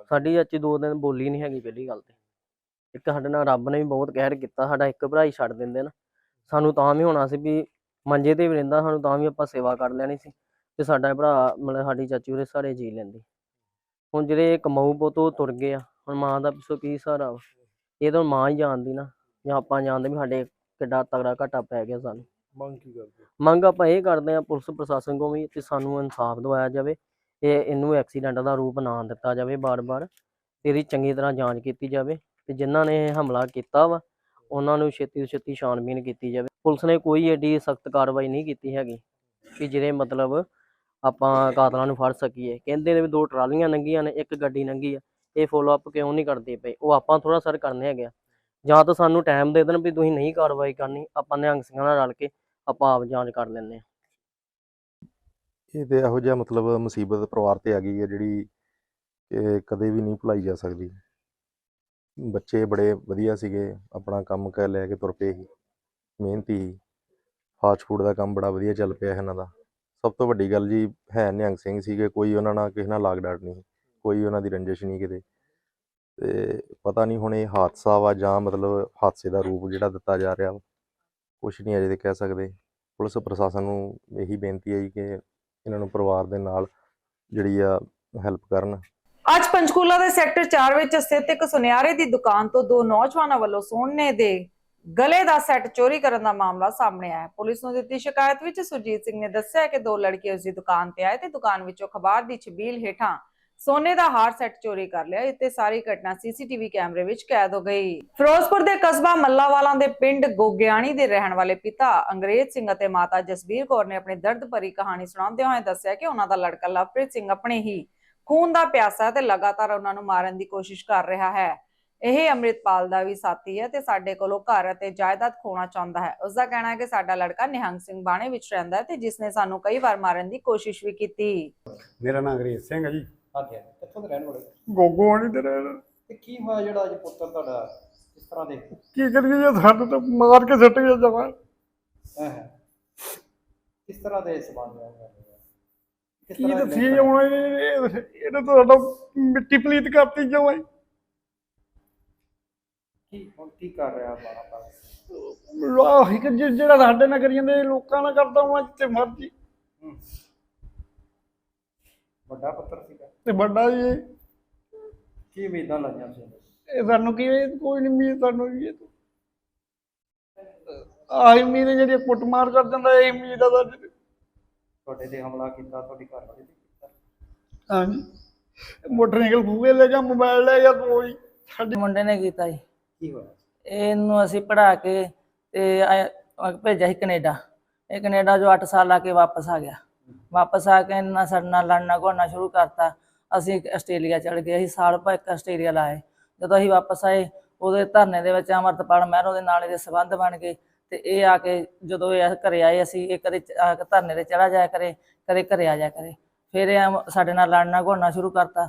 ਸਾਡੀ ਚਾਚੀ ਦੋ ਦਿਨ ਬੋਲੀ ਨਹੀਂ ਹੈਗੀ ਪਹਿਲੀ ਗੱਲ ਤੇ। ਇੱਕ ਸਾਡੇ ਨਾਲ ਰੱਬ ਨੇ ਵੀ ਬਹੁਤ ਕਹਿਰ ਕੀਤਾ ਸਾਡਾ ਇੱਕ ਭਰਾ ਹੀ ਛੱਡ ਦਿੰਦੇ ਨਾ। ਸਾਨੂੰ ਤਾਂ ਵੀ ਹੋਣਾ ਸੀ ਵੀ ਮੰਜੇ ਤੇ ਵੀ ਰਹਿੰਦਾ ਸਾਨੂੰ ਤਾਂ ਵੀ ਆਪਾਂ ਸੇਵਾ ਕਰ ਲੈਣੀ ਸੀ ਤੇ ਸਾਡਾ ਭਰਾ ਮਤਲਬ ਸਾਡੀ ਚਾਚੀ ਉਹਦੇ ਸਾਰੇ ਜੀ ਲੈਂਦੀ। ਹੁਣ ਜਿਹੜੇ ਕਮਾਊ ਪੁੱਤ ਉਹ ਤੁਰ ਗਏ ਆ ਹੁਣ ਮਾਂ ਦਾ ਪਿੱਛੋਂ ਕੀ ਸਹਾਰਾ ਵਾ? ਇਹ ਤਾਂ ਮਾਂ ਹੀ ਜਾਣਦੀ ਨਾ ਜਾਂ ਆਪਾਂ ਜਾਣਦੇ ਵੀ ਸਾਡੇ ਕਿੱਡਾ ਤਗੜਾ ਘਾਟਾ ਪੈ ਗਿਆ ਸਾਨੂੰ। ਮੰਗ ਕੀ ਕਰਦੇ ਮੰਗ ਆਪਾਂ ਇਹ ਕਰਦੇ ਆ ਪੁਲਿਸ ਪ੍ਰਸ਼ਾਸਨ ਕੋਲ ਵੀ ਕਿ ਸਾਨੂੰ ਇਨਸਾਫ ਦਿਵਾਇਆ ਜਾਵੇ ਇਹ ਇਹਨੂੰ ਐਕਸੀਡੈਂਟ ਦਾ ਰੂਪ ਨਾ ਦਿੱਤਾ ਜਾਵੇ ਬਾਰ-ਬਾਰ ਇਹਦੀ ਚੰਗੀ ਤਰ੍ਹਾਂ ਜਾਂਚ ਕੀਤੀ ਜਾਵੇ ਤੇ ਜਿਨ੍ਹਾਂ ਨੇ ਇਹ ਹਮਲਾ ਕੀਤਾ ਵਾ ਉਹਨਾਂ ਨੂੰ ਛੇਤੀ ਤੋਂ ਛੇਤੀ ਛਾਣਬੀਨ ਕੀਤੀ ਜਾਵੇ। ਪੁਲਿਸ ਨੇ ਕੋਈ ਏਡੀ ਸਖਤ ਕਾਰਵਾਈ ਨਹੀਂ ਕੀਤੀ ਹੈਗੀ ਕਿ ਜਿਹਦੇ ਮਤਲਬ ਆਪਾਂ ਕਾਤਲਾਂ ਨੂੰ ਫੜ ਸਕੀਏ। ਕਹਿੰਦੇ ਨੇ ਵੀ ਦੋ ਟਰਾਲੀਆਂ ਲੰਘੀਆਂ ਨੇ, ਇੱਕ ਗੱਡੀ ਲੰਘੀ ਆ, ਇਹ ਫੋਲੋ ਅਪ ਕਿਉਂ ਨਹੀਂ ਕਰਦੇ ਪਏ? ਉਹ ਆਪਾਂ ਥੋੜਾ ਸਰ ਕਰਨੇ ਹੈਗੇ ਆ। ਜਾਂ ਤਾਂ ਸਾਨੂੰ ਟਾਈਮ ਦੇ ਦੇਣ ਵੀ ਤੁਸੀਂ ਨਹੀਂ ਕਾਰਵਾਈ ਕਰਨੀ, ਆਪਾਂ ਨਿਹੰਗ ਸਿੰਘਾਂ ਨਾਲ ਰਲ ਕੇ ਆਪਾਂ ਆਪ ਜਾਂਚ ਕਰ ਲੈਂਦੇ ਹਾਂ। ਇਹ ਤੇ ਇਹੋ ਜਿਹਾ ਮਤਲਬ ਮੁਸੀਬਤ ਪਰਿਵਾਰ ਤੇ ਆ ਗਈ ਹੈ ਜਿਹੜੀ ਕਿ ਕਦੇ ਵੀ ਨਹੀਂ ਭੁਲਾਈ ਜਾ ਸਕਦੀ। ਬੱਚੇ ਬੜੇ ਵਧੀਆ ਸੀਗੇ, ਆਪਣਾ ਕੰਮ ਕਰ ਲੈ ਕੇ ਤੁਰ ਪਏ ਸੀ। ਮਿਹਨਤੀ ਫਾਸਟ ਫੂਡ ਦਾ ਕੰਮ ਬੜਾ ਵਧੀਆ ਚੱਲ ਪਿਆ ਇਹਨਾਂ ਦਾ। ਸਭ ਤੋਂ ਵੱਡੀ ਗੱਲ ਜੀ ਹੈ ਨਿਹੰਗ ਸਿੰਘ ਸੀਗੇ, ਕੋਈ ਉਹਨਾਂ ਨਾਲ ਕਿਸੇ ਨਾਲ ਲਾਗ ਡਾਟ ਨਹੀਂ, ਕੋਈ ਉਹਨਾਂ ਦੀ ਰੰਜਿਸ਼ ਨਹੀਂ ਕਿਤੇ। ਤੇ ਪਤਾ ਨਹੀਂ ਹੁਣ ਇਹ ਹਾਦਸਾ ਵਾ ਜਾਂ ਮਤਲਬ ਹਾਦਸੇ ਦਾ ਰੂਪ ਜਿਹੜਾ ਦਿੱਤਾ ਜਾ ਰਿਹਾ ਵਾ, ਕੁਛ ਨਹੀਂ ਅਜੇ ਤੇ ਕਹਿ ਸਕਦੇ। ਪੁਲਿਸ ਪ੍ਰਸ਼ਾਸਨ ਨੂੰ ਇਹੀ ਬੇਨਤੀ ਹੈ ਜੀ ਕਿ ਇਹਨਾਂ ਨੂੰ ਪਰਿਵਾਰ ਦੇ ਨਾਲ ਜਿਹੜੀ ਆ ਹੈਲਪ ਕਰਨ। ਅੱਜ ਪੰਚਕੂਲਾ ਦੇ ਸੈਕਟਰ 4 ਵਿੱਚ ਸਥਿਤ ਇੱਕ ਸੁਨਿਆਰੇ ਦੀ ਦੁਕਾਨ ਤੋਂ ਦੋ ਨੌਜਵਾਨਾਂ ਵੱਲੋਂ ਸੋਨੇ ਦੇ ਗਲੇ ਦਾ ਸੈੱਟ ਚੋਰੀ ਕਰਨ ਦਾ ਮਾਮਲਾ ਸਾਹਮਣੇ ਆਇਆ। ਪੁਲਿਸ ਨੂੰ ਦਿੱਤੀ ਸ਼ਿਕਾਇਤ ਵਿੱਚ ਸੁਰਜੀਤ ਸਿੰਘ ਨੇ ਦੱਸਿਆ ਕਿ ਦੋ ਲੜਕੇ ਉਸ ਦੀ ਦੁਕਾਨ ਤੇ ਆਏ ਤੇ ਦੁਕਾਨ ਵਿੱਚੋਂ ਅਖਬਾਰ ਦੀ ਛਬੀਲ ਹੇਠਾਂ ਸੋਨੇ ਦਾ ਹਾਰ ਸੈੱਟ ਚੋਰੀ ਕਰ ਲਿਆ। ਇੱਥੇ ਸਾਰੀ ਘਟਨਾ ਸੀਸੀਟੀਵੀ ਕੈਮਰੇ ਵਿੱਚ ਕੈਦ ਹੋ ਗਈ। ਫਿਰੋਜ਼ਪੁਰ ਦੇ ਕਸਬਾ ਮੱਲਾਵਾਲਾਂ ਦੇ ਪਿੰਡ ਗੋਗਿਆਣੀ ਦੇ ਰਹਿਣ ਵਾਲੇ ਪਿਤਾ ਅੰਗਰੇਜ਼ ਸਿੰਘ ਅਤੇ ਮਾਤਾ ਜਸਬੀਰ ਕੌਰ ਨੇ ਆਪਣੀ ਦਰਦ ਭਰੀ ਕਹਾਣੀ ਸੁਣਾਉਂਦੇ ਹੋਏ ਦੱਸਿਆ ਕਿ ਉਹਨਾਂ ਦਾ ਲੜਕਾ ਲਵਪ੍ਰੀਤ ਸਿੰਘ ਆਪਣੇ ਹੀ ਖੂਨ ਦਾ ਪਿਆਸਾ ਤੇ ਲਗਾਤਾਰ ਉਹਨਾਂ ਨੂੰ ਮਾਰਨ ਦੀ ਕੋਸ਼ਿਸ਼ ਕਰ ਰਿਹਾ ਹੈ। ਇਹ ਅੰਮ੍ਰਿਤਪਾਲ ਦਾ ਵੀ ਸਾਥੀ ਹੈ ਤੇ ਸਾਡੇ ਕੋਲੋਂ ਘਰ ਅਤੇ ਜਾਇਦਾਦ ਖੋਣਾ ਚਾਹੁੰਦਾ ਹੈ। ਉਸ ਦਾ ਕਹਿਣਾ ਹੈ ਕਿ ਸਾਡਾ ਲੜਕਾ ਨਿਹੰਗ ਸਿੰਘ ਬਾਣੇ ਵਿੱਚ ਰਹਿੰਦਾ ਹੈ ਤੇ ਜਿਸ ਨੇ ਸਾਨੂੰ ਕਈ ਵਾਰ ਮਾਰਨ ਦੀ ਕੋਸ਼ਿਸ਼ ਵੀ ਕੀਤੀ। ਮੇਰਾ ਨਾਮ ਅੰਗਰੇਜ਼ ਸਿੰਘ ਹੈ ਜੀ। ਹਾਂਜੀ ਕਿੱਥੋਂ ਦੇ ਰਹਿਣ ਵਾਲੇ ਗੋਗੋ ਵਾਲੀ ਦੇ ਰਹਿਣ ਤੇ ਕੀ ਹੋਇਆ ਜਿਹੜਾ ਅੱਜ ਪੁੱਤਰ ਤੁਹਾਡਾ ਇਸ ਤਰ੍ਹਾਂ ਦੇ? ਕੀ ਕਰੀਏ ਜੇ ਸਾਨੂੰ ਤਾਂ ਮਾਰ ਕੇ ਸੁੱਟ ਗਿਆ ਜਮਾ ਹੈ ਹੈ। ਕਿਸ ਤਰ੍ਹਾਂ ਦੇ ਸਬੰਧ ਹੈ? ਕੀ ਦੱਸੀਏ ਹੁਣ ਇਹ- ਇਹਨੇ ਤਾਂ ਸਾਡਾ ਮਿੱਟੀ ਪਲੀਤ ਕਰਤੀ ਜਮਾਂ ਕੀ ਹੁਣ ਕੀ ਕਰ ਰਿਹਾ ਪਾਸ ਜਿਹੜਾ ਸਾਡੇ ਨਾਲ ਕਰੀ ਜਾਂਦੇ ਲੋਕਾਂ ਨਾਲ ਕਰਦਾ ਹਾਂ ਜਿੱਥੇ ਮਰਜ਼ੀ। ਵੱਡਾ ਪੁੱਤਰ ਸੀਗਾ। ਤੇ ਵੱਡਾ ਜੀ। ਇਹ। ਕੀ ਉਮੀਦਾਂ ਲਾਈਆਂ ਸੀ ਇਹ ਸਾਨੂੰ ਕੀ ਇਹ ਕੋਈ ਨਹੀਂ ਮੀਤ ਸਾਨੂੰ ਵੀ ਇਹ ਤੋਂ। ਆਹੀ ਮੀਤ ਜਿਹੜੀ ਕੁੱਟਮਾਰ ਕਰ ਦਿੰਦਾ ਇਹ ਮੀਤ ਆ ਸਾਡੀ ਤੁਹਾਡੇ ਤੇ ਹਮਲਾ ਕੀਤਾ ਤੁਹਾਡੀ ਘਰ ਵਾਲੇ ਤੇ ਕੀਤਾ। ਹਾਂਜੀ। ਮੋਟਰਸਾਈਕਲ ਖੂਹੇ ਲੈ ਗਿਆ ਮੋਬਾਈਲ ਲੈ ਗਿਆ ਦੋ ਹੀ ਸਾਡੇ ਮੁੰਡੇ ਨੇ ਕੀਤਾ ਜੀ। ਕੀ ਹੋਇਆ ਇਹਨੂੰ ਅਸੀਂ ਪੜਾ ਕੇ ਤੇ ਆਏ- ਅਹ ਭੇਜਿਆ ਸੀ ਕੈਨੇਡਾ। ਇਹ ਕੈਨੇਡਾ ਜੋ 8 ਸਾਲ ਲਾ ਕੇ ਵਾਪਸ ਆ ਗਿਆ। ਵਾਪਸ ਆ ਕੇ ਇਹਨਾਂ ਸਾਡੇ ਨਾਲ ਲੜਨਾ ਘੋੜਨਾ ਸ਼ੁਰੂ ਕਰਤਾ। ਅਸੀਂ ਆਸਟ੍ਰੇਲੀਆ ਚੜ ਗਏ। ਅਸੀਂ ਸਾਲ ਭਰ ਇੱਕ ਆਸਟ੍ਰੇਲੀਆ ਲਾਏ। ਜਦੋਂ ਅਸੀਂ ਵਾਪਸ ਆਏ, ਉਹਦੇ ਧਰਨੇ ਦੇ ਵਿੱਚ ਅਮਰਤਪਾਲ ਮਹਿਰੋ ਦੇ ਨਾਲ ਇਹਦੇ ਸੰਬੰਧ ਬਣ ਗਏ। ਤੇ ਇਹ ਆ ਕੇ ਜਦੋਂ ਇਹ ਘਰੇ ਆਏ ਅਸੀਂ, ਇਹ ਕਦੇ ਚ- ਆ ਕੇ ਧਰਨੇ ਤੇ ਚੜਾ ਜਾਇਆ ਕਰੇ, ਕਦੇ ਘਰੇ ਆ ਜਾਇਆ ਕਰੇ। ਫਿਰ ਇਹ ਐਂ ਸਾਡੇ ਨਾਲ ਲੜਨਾ ਘੋੜਨਾ ਸ਼ੁਰੂ ਕਰਤਾ।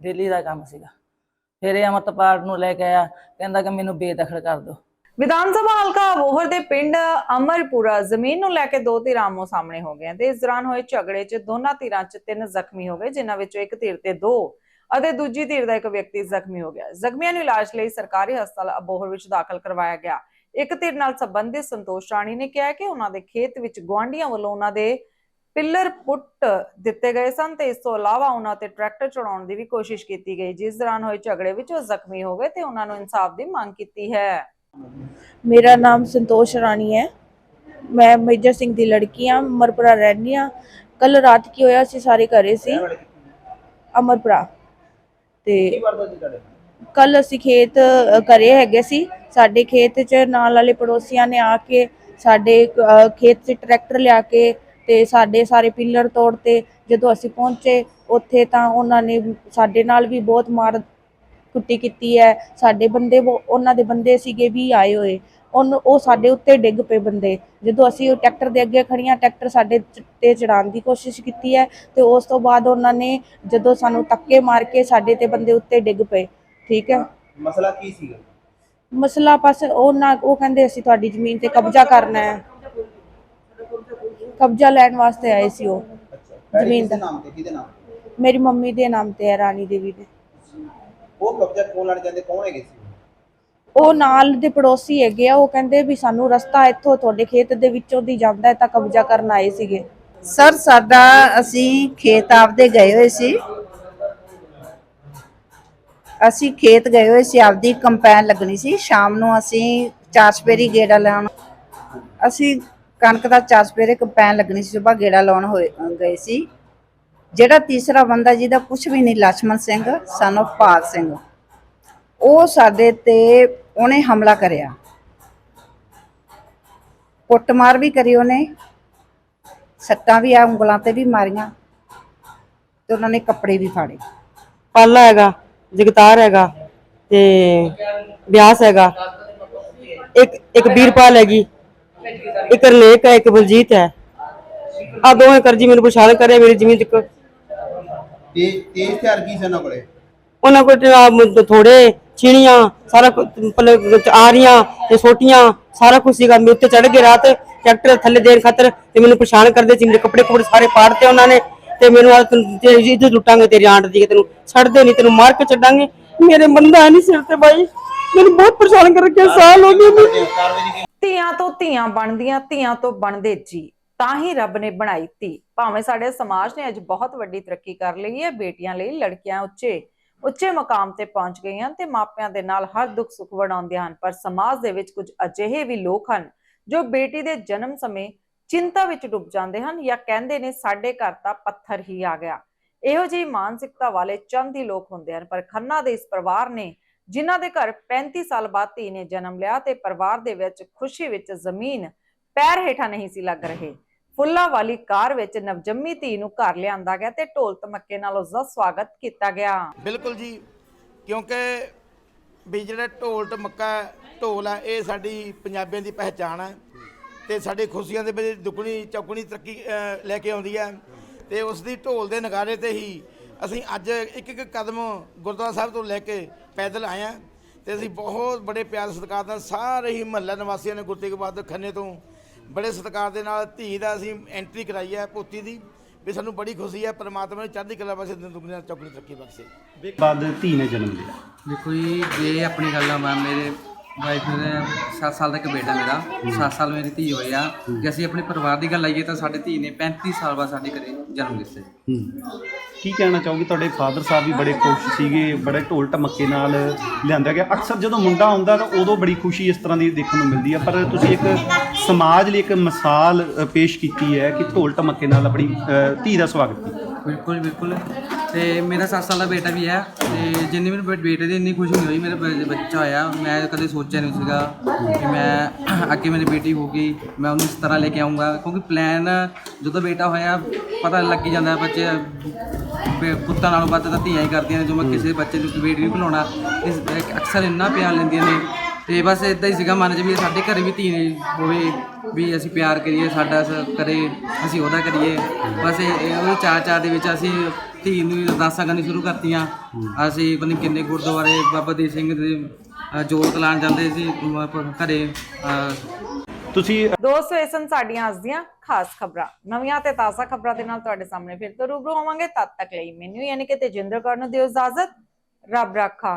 ਡੇਲੀ ਦਾ ਕੰਮ ਸੀਗਾ। ਫਿਰ ਇਹ ਅਮਰਤਪਾਲ ਨੂੰ ਲੈ ਕੇ ਆਇਆ, ਕਹਿੰਦਾ ਕਿ ਮੈਨੂੰ ਬੇਦਖਲ ਕਰ ਦਿਓ। ਵਿਧਾਨ ਸਭਾ ਹਲਕਾ ਅਬੋਹਰ ਦੇ ਪਿੰਡ ਅਮਰਪੁਰਾ ਜ਼ਮੀਨ ਨੂੰ ਲੈ ਕੇ ਦੋ ਧਿਰਾਂ ਆਮੋ ਸਾਹਮਣੇ ਹੋ ਗਏ ਤੇ ਇਸ ਦੌਰਾਨ ਹੋਏ ਝਗੜੇ 'ਚ ਦੋਨਾਂ ਧਿਰਾਂ 'ਚ ਤਿੰਨ ਜ਼ਖਮੀ ਹੋ ਗਏ, ਜਿਨ੍ਹਾਂ ਵਿੱਚੋਂ ਇੱਕ ਧਿਰ ਤੇ ਦੋ ਅਤੇ ਦੂਜੀ ਧਿਰ ਦਾ ਇੱਕ ਵਿਅਕਤੀ ਜ਼ਖਮੀ ਹੋ ਗਿਆ। ਜ਼ਖਮੀਆਂ ਨੂੰ ਇਲਾਜ ਲਈ ਸਰਕਾਰੀ ਹਸਪਤਾਲ ਅਬੋਹਰ ਵਿੱਚ ਦਾਖਲ ਕਰਵਾਇਆ ਗਿਆ। ਇੱਕ ਧਿਰ ਨਾਲ ਸੰਬੰਧਿਤ ਸੰਤੋਸ਼ ਰਾਣੀ ਨੇ ਕਿਹਾ ਕਿ ਉਹਨਾਂ ਦੇ ਖੇਤ ਵਿੱਚ ਗੁਆਂਢੀਆਂ ਵੱਲੋਂ ਉਹਨਾਂ ਦੇ ਪਿੱਲਰ ਪੁੱਟ ਦਿੱਤੇ ਗਏ ਸਨ ਤੇ ਇਸ ਤੋਂ ਇਲਾਵਾ ਉਹਨਾਂ ਤੇ ਟਰੈਕਟਰ ਚੜਾਉਣ ਦੀ ਵੀ ਕੋਸ਼ਿਸ਼ ਕੀਤੀ ਗਈ। ਜਿਸ ਦੌਰਾਨ ਹੋਏ ਝਗੜੇ ਵਿੱਚ ਉਹ ਜ਼ਖਮੀ ਹੋ ਗਏ ਤੇ ਉਹਨਾਂ ਨੂੰ ਇਨਸਾਫ ਦੀ ਮੰਗ ਕੀਤੀ ਹੈ। ਮੇਰਾ ਨਾਮ ਸੰਤੋਸ਼ ਰਾਣੀ ਹੈ। ਮੈਂ ਮੇਜਰ ਸਿੰਘ ਦੀ ਲੜਕੀ ਹਾਂ ਅਮਰਪੁਰਾ ਰਹਿੰਦੀ ਹਾਂ। ਕੱਲ ਰਾਤ ਕੀ ਹੋਇਆ ਅਸੀਂ ਸਾਰੇ ਘਰੇ ਸੀ। ਅਮਰਪੁਰਾ। ਤੇ ਕੱਲ ਅਸੀਂ ਖੇਤ ਅ, ਘਰੇ ਹੈਗੇ ਸੀ। ਸਾਡੇ ਖੇਤ 'ਚ ਨਾਲ ਵਾਲੇ ਪੜੋਸੀਆਂ ਨੇ ਆ ਕੇ ਸਾਡੇ ਖੇਤ 'ਚ ਟਰੈਕਟਰ ਲਿਆ ਕੇ ਤੇ ਸਾਡੇ ਸਾਰੇ ਪਿੱਲਰ ਤੋੜਤੇ ਜਦੋਂ ਅਸੀਂ ਪਹੁੰਚੇ ਉੱਥੇ ਤਾਂ ਉਹਨਾਂ ਨੇ ਸਾਡੇ ਨਾਲ ਵੀ ਬਹੁਤ ਮਾਰ ਕੁੱਟੀ ਕੀਤੀ ਹੈ। ਸਾਡੇ ਬੰਦੇ ਉਹ- ਉਹਨਾਂ ਦੇ ਬੰਦੇ ਸੀਗੇ ਵੀ ਆਏ ਹੋਏ। ਉਹਨ ਉਹ ਸਾਡੇ ਉੱਤੇ ਡਿੱਗ ਪਏ ਬੰਦੇ। ਜਦੋਂ ਅਸੀਂ ਉਹ ਟਰੈਕਟਰ ਦੇ ਅੱਗੇ ਖੜੀਆਂ ਟਰੈਕਟਰ ਸਾਡੇ ਤੇ ਚੜਾਉਣ ਦੀ ਕੋਸ਼ਿਸ਼ ਕੀਤੀ ਹੈ ਤੇ ਉਸ ਤੋਂ ਬਾਅਦ ਉਹਨਾਂ ਨੇ ਜਦੋਂ ਸਾਨੂੰ ਧੱਕੇ ਮਾਰ ਕੇ ਸਾਡੇ ਤੇ ਬੰਦੇ ਉੱਤੇ ਡਿੱਗ ਪਏ। ਠੀਕ ਹੈ? ਮਸਲਾ ਕੀ ਸੀਗਾ? ਮਸਲਾ ਬਸ ਉਹ ਨਾ ਉਹ ਕਹਿੰਦੇ ਅਸੀਂ ਤੁਹਾਡੀ ਜ਼ਮੀਨ ਤੇ ਕਬਜ਼ਾ ਕਰਨਾ ਹੈ। ਕਬਜ਼ਾ ਲੈਣ ਵਾਸਤੇ ਆਏ ਸੀ ਉਹ ਜ਼ਮੀਨ ਦਾ। ਨਾਮ ਤੇ ਕਿਹਦੇ ਨਾਮ ਮੇਰੀ ਮੰਮੀ ਦੇ ਨਾਮ ਤੇ ਹੈ ਰਾਣੀ ਦੇਵੀ ਦੇ। ਉਹ ਕਬਜ਼ਾ ਕੌਣ ਲੈਣ ਜਾਂਦੇ? ਕੌਣ ਹੈਗੇ ਸੀ? ਉਹ ਨਾਲ ਦੇ ਪੜੋਸੀ ਹੈਗੇ ਆ ਉਹ ਕਹਿੰਦੇ ਵੀ ਸਾਨੂੰ ਰਸਤਾ ਇੱਥੋਂ ਤੁਹਾਡੇ ਖੇਤ ਦੇ ਵਿੱਚੋਂ ਦੀ ਜਾਂਦਾ ਹੈ ਤਾਂ ਕਬਜ਼ਾ ਕਰਨ ਆਏ ਸੀਗੇ। ਸਰ ਸਾਡਾ ਅਸੀਂ ਖੇਤ ਆਪਦੇ ਗਏ ਹੋਏ ਸੀ। ਅਸੀਂ ਖੇਤ ਗਏ ਹੋਏ ਸੀ ਆਪਦੀ ਕੰਪੈਨ ਲੱਗਣੀ ਸੀ। ਸ਼ਾਮ ਨੂੰ ਅਸੀਂ ਚਾਰ ਸਪੇਰੀ ਗੇੜਾ ਲਾਉਣ ਅਸੀਂ ਕਣਕ ਦਾ ਚਾਰ ਚਾਸ ਇੱਕ ਪੈਨ ਲੱਗਣੀ ਸੀ, ਸੁਬਾ ਗੇੜਾ ਲਾਉਣ ਹੋਏ ਗਏ ਸੀ। ਜਿਹੜਾ ਤੀਸਰਾ ਬੰਦਾ ਜਿਹਦਾ ਕੁਝ ਵੀ ਨਹੀਂ, ਲਛਮਣ ਸਿੰਘ ਸਨ ਆਫ ਪਾਲ ਸਿੰਘ। ਉਹ ਸਾਡੇ ਤੇ ਉਹਨੇ ਹਮਲਾ ਕਰਿਆ। ਕੁੱਟਮਾਰ ਵੀ ਕਰੀ ਉਹਨੇ। ਸੱਟਾਂ ਵੀ ਆ, ਉਂਗਲਾਂ ਤੇ ਵੀ ਮਾਰੀਆਂ। ਤੇ ਉਹਨਾਂ ਨੇ ਕੱਪੜੇ ਵੀ ਫਾੜੇ। ਪਾਲਾ ਹੈਗਾ, ਜਗਤਾਰ ਹੈਗਾ ਤੇ ਵਿਆਸ ਹੈਗਾ। ਇੱਕ ਇੱਕ ਵੀਰਪਾਲ ਹੈਗੀ। ਇੱਕ ਰਲੇਕ ਹੈ ਇੱਕ ਬਲਜੀਤ ਹੈ। ਆ ਦੋਵੇਂ ਕਰਜੀ ਮੈਨੂੰ ਪਛਾਣ ਕਰੇ ਮੇਰੀ ਜ਼ਮੀਨ ਤੱਕ। ਤੇ ਤੇਜ਼ ਹਥਿਆਰ ਕੀ ਸੀ ਉਹਨਾਂ ਕੋਲੇ? ਉਹਨਾਂ ਮ- ਥੋੜੇ ਚੀਣੀਆਂ ਸਾਰਾ ਕੁ- ਪਲ- ਆਰੀਆਂ ਤੇ ਸੋਟੀਆਂ ਸਾਰਾ ਕੁਝ ਸੀਗਾ। ਮੇਰੇ ਉੱਤੇ ਚੜ ਗਏ ਰਾਤ ਟਰੈਕਟਰ ਥੱਲੇ ਦੇਣ ਖਾਤਰ ਤੇ ਮੈਨੂੰ ਪਛਾਣ ਕਰਦੇ ਸੀ। ਮੇਰੇ ਕੱਪੜੇ ਕੁਪੜੇ ਸਾਰੇ ਪਾੜਤੇ ਉਹਨਾਂ ਨੇ ਤੇ ਮੈਨੂੰ ਆ ਇੱਜ਼ਤ ਲੁੱਟਾਂਗੇ ਤੇਰੀ ਆਂਟ ਦੀ ਤੈਨੂੰ। ਛੱਡਦੇ ਨਹੀਂ ਤੈਨੂੰ ਮਾਰ ਕੇ ਛੱਡਾਂਗੇ। ਮੇਰੇ ਬੰਦਾ ਨਹੀਂ ਸਿਰ ਤੇ ਬਾਈ। ਮੈਨੂੰ ਬਹੁਤ ਪਰੇਸ਼ਾਨ ਕਰ ਰੱਖਿਆ, ਸਾਲ ਹੋ ਗਏ ਧੀਆਂ ਤੋਂ ਧੀਆਂ ਬਣਦੀਆਂ, ਧੀਆਂ ਤੋਂ ਬਣਦੇ ਜੀ। ਤਾਂ ਹੀ ਰੱਬ ਨੇ ਬਣਾਈ ਧੀ। ਭਾਵੇਂ ਸਾਡੇ ਸਮਾਜ ਨੇ ਅੱਜ ਬਹੁਤ ਵੱਡੀ ਤਰੱਕੀ ਕਰ ਲਈ ਹੈ, ਬੇਟੀਆਂ ਲਈ, ਲੜਕੀਆਂ ਉੱਚੇ ਉੱਚੇ ਮਕਾਮ ਤੇ ਪਹੁੰਚ ਗਈਆਂ ਤੇ ਮਾਪਿਆਂ ਦੇ ਨਾਲ ਹਰ ਦੁੱਖ ਸੁੱਖ ਵਡਾਉਂਦੇ ਹਨ। ਪਰ ਸਮਾਜ ਦੇ ਵਿੱਚ ਕੁਝ ਅਜਿਹੇ ਵੀ ਲੋਕ ਹਨ, ਜੋ ਬੇਟੀ ਦੇ ਜਨਮ ਸਮੇਂ ਚਿੰਤਾ ਵਿੱਚ ਡੁੱਬ ਜਾਂਦੇ ਹਨ ਜਾਂ ਕਹਿੰਦੇ ਨੇ, ਸਾਡੇ ਘਰ ਤਾਂ ਪੱਥਰ ਹੀ ਆ ਗਿਆ। ਇਹੋ ਜਿਹੀ ਮਾਨਸਿਕਤਾ ਵਾਲੇ ਚੰਦ ਹੀ ਲੋਕ ਹੁੰਦੇ ਹਨ, ਪਰ ਖੰਨਾ ਦੇ ਇਸ ਪਰਿਵਾਰ ਨੇ ਜਿਨ੍ਹਾਂ ਦੇ ਘਰ 35 ਸਾਲ ਬਾਅਦ ਧੀ ਨੇ ਜਨਮ ਲਿਆ ਤੇ ਪਰਿਵਾਰ ਦੇ ਵਿੱਚ ਖੁਸ਼ੀ ਵਿੱਚ ਜ਼ਮੀਨ ਪੈਰ ਹੇਠਾਂ ਨਹੀਂ ਸੀ ਲੱਗ ਰਹੇ। ਫੁੱਲਾਂ ਵਾਲੀ ਕਾਰ ਵਿੱਚ ਨਵਜੰਮੀ ਧੀ ਨੂੰ ਘਰ ਲਿਆਂਦਾ ਗਿਆ ਤੇ ਢੋਲ ਧਮੱਕੇ ਨਾਲ ਉਸ ਦਾ ਸਵਾਗਤ ਕੀਤਾ ਗਿਆ। ਬਿਲਕੁਲ ਜੀ, ਕਿਉਂਕਿ ਵੀ ਜਿਹੜਾ ਢੋਲ ਟਮੱਕਾ ਢੋਲ ਹੈ ਇਹ ਸਾਡੀ ਪੰਜਾਬੀਆਂ ਦੀ ਪਹਿਚਾਣ ਹੈ ਤੇ ਸਾਡੇ ਖੁਸ਼ੀਆਂ ਦੇ ਵਿੱਚ ਦੁੱਗਣੀ ਚੌਗਣੀ ਤਰੱਕੀ ਲੈ ਕੇ ਆਉਂਦੀ ਹੈ ਤੇ ਉਸ ਦੀ ਢੋਲ ਦੇ ਨਗਾਰੇ ਤੇ ਹੀ ਅਸੀਂ ਅੱਜ ਇੱਕ ਇੱਕ ਕਦਮ ਗੁਰਦੁਆਰਾ ਸਾਹਿਬ ਤੋਂ ਲੈ ਕੇ ਪੈਦਲ ਆਏ ਹਾਂ ਤੇ ਅਸੀਂ ਬਹੁਤ ਬੜੇ ਪਿਆਰ ਸਤਿਕਾਰ ਨਾਲ ਸਾਰੇ ਹੀ ਮਹੱਲਾ ਨਿਵਾਸੀਆਂ ਨੇ ਗੁਰੂ ਤੇਗ ਬਹਾਦਰ ਖੰਨੇ ਤੋਂ ਬੜੇ ਸਤਿਕਾਰ ਦੇ ਨਾਲ ਧੀ ਦਾ ਅਸੀਂ ਐਂਟਰੀ ਕਰਾਈ ਹੈ ਪੋਤੀ ਦੀ ਵੀ ਸਾਨੂੰ ਬੜੀ ਖੁਸ਼ੀ ਹੈ ਪਰਮਾਤਮਾ ਨੇ ਚੜ੍ਹਦੀ ਕਲਾ ਵਾਸਤੇ ਦੁਨੀਆ ਚੌਕੜੀ ਤਰੱਕੀ ਬਖਸ਼ੇ। ਬਾਅਦ ਧੀ ਨੇ ਜਨਮ ਲਿਆ। ਦੇਖੋ ਜੀ ਜੇ ਆਪਣੀ ਗੱਲ ਮੈਂ ਮੇਰੇ ਵਾਈਫ ਨੇ 7 ਸਾਲ ਦਾ ਇੱਕ ਬੇਟਾ ਮੇਰਾ 7 ਸਾਲ ਮੇਰੀ ਧੀ ਹੋਈ ਆ। ਜੇ ਅਸੀਂ ਆਪਣੇ ਪਰਿਵਾਰ ਦੀ ਗੱਲ ਆਈਏ ਤਾਂ ਸਾਡੇ ਧੀ ਨੇ 35 ਸਾਲ ਬਾਅਦ ਸਾਡੇ ਘਰੇ ਜਨਮ ਲਿੱਤਾ ਕੀ ਕਹਿਣਾ ਚਾਹੋਗੇ? ਤੁਹਾਡੇ ਫਾਦਰ ਸਾਹਿਬ ਵੀ ਬੜੇ ਖੁਸ਼ ਸੀਗੇ ਬੜੇ ਢੋਲ ਢਮੱਕੇ ਨਾਲ ਲਿਆਂਦਾ ਗਿਆ। ਅਕਸਰ ਜਦੋਂ ਮੁੰਡਾ ਆਉਂਦਾ ਤਾਂ ਉਦੋਂ ਬੜੀ ਖੁਸ਼ੀ ਇਸ ਤਰ੍ਹਾਂ ਦੀ ਦੇਖਣ ਨੂੰ ਮਿਲਦੀ ਹੈ ਪਰ ਤੁਸੀਂ ਇੱਕ ਸਮਾਜ ਲਈ ਇੱਕ ਮਿਸਾਲ ਪੇਸ਼ ਕੀਤੀ ਹੈ ਕਿ ਢੋਲ ਢਮੱਕੇ ਨਾਲ ਆਪਣੀ ਧੀ ਦਾ ਸਵਾਗਤ ਕੀਤਾ। ਬਿਲਕੁਲ ਬਿਲਕੁਲ। ਤੇ ਮੇਰਾ 7 ਸਾਲ ਦਾ ਬੇਟਾ ਵੀ ਹੈ ਤੇ ਜਿੰਨੀ ਬੇ- ਬੇਟੇ ਦੀ ਇੰਨੀ ਖੁਸ਼ੀ ਨਹੀਂ ਹੋਈ ਮੇਰੇ ਬ- ਬੱਚਾ ਹੋਇਆ। ਮੈਂ ਕਦੇ ਸੋਚਿਆ ਨਹੀਂ ਸੀਗਾ ਕਿ ਮੈਂ ਅੱਗੇ ਮੇਰੀ ਬੇਟੀ ਹੋਊਗੀ ਮੈਂ ਉਹਨੂੰ ਇਸ ਤਰ੍ਹਾਂ ਲੈ ਕੇ ਆਉਂਗਾ ਕਿਉਂਕਿ ਪਲਾਨ ਜਦੋਂ ਬੇਟਾ ਹੋਇਆ ਪਤਾ ਲੱਗ ਹੀ ਜਾਂਦਾ ਬੱਚੇ ਬੇ- ਪੁੱਤਾਂ ਨਾਲੋਂ ਵੱਧ ਤਾਂ ਧੀਆਂ ਹੀ ਕਰਦੀਆਂ ਨੇ ਜੋ ਮੈਂ ਕਿਸੇ ਬੱਚੇ ਨੂੰ ਬੇਟੀ ਨੂੰ ਖਿਲਾਉਣਾ ਇਸ ਅਕਸਰ ਇੰਨਾ ਪਿਆਰ ਲੈਂਦੀਆਂ ਨੇ। ਤੇ ਬਸ ਇਦਾਂ ਹੀ ਸੀਗਾ ਮਨ 'ਚ ਵੀ ਸਾਡੇ ਘਰੇ ਵੀ ਧੀ ਨੇ ਹੋਵੇ ਵੀ ਅਸੀਂ ਪਿਆਰ ਕਰੀਏ ਸਾਡਾ ਸ- ਕਰੇ ਅਸੀਂ ਉਹਦਾ ਕਰੀਏ। ਬਸ ਇਹ ਇਹ ਉਹਦੇ ਚਾਅ ਚਾਅ ਦੇ ਵਿੱਚ ਅਸੀਂ ਧੀ ਨੂੰ ਅਰਦਾਸਾਂ ਕਰਨੀ ਸ਼ੁਰੂ ਕਰਤੀਆਂ। ਅਸੀਂ ਪਤਾ ਨਹੀਂ ਕਿੰਨੇ ਗੁਰਦੁਆਰੇ ਬਾਬਾ ਦੀਪ ਸਿੰਘ ਦੇ ਅ, ਜੋਤ ਲਾਉਣ ਜਾਂਦੇ ਸੀ ਘਰੇ ਅ, ਤੁਸੀਂ ਦੋਸਤੋ ਇਹ ਸਨ ਸਾਡੀਆਂ ਅੱਜ ਦੀਆਂ ਖਾਸ ਖਬਰਾਂ। ਨਵੀਆਂ ਤੇ ਤਾਜ਼ਾ ਖਬਰਾਂ ਦੇ ਨਾਲ ਤੁਹਾਡੇ ਸਾਹਮਣੇ ਫਿਰ ਤੋਂ ਰੂਬਰੂ ਹੋਵਾਂਗੇ। ਤਦ ਤੱਕ ਲਈ ਮੈਨੂੰ ਯਾਨੀ ਕਿ ਤੇਜਿੰਦਰ ਕੌਰ ਨੂੰ ਦਿਓ ਇਜਾਜ਼ਤ। ਰੱਬ ਰਾਖਾ।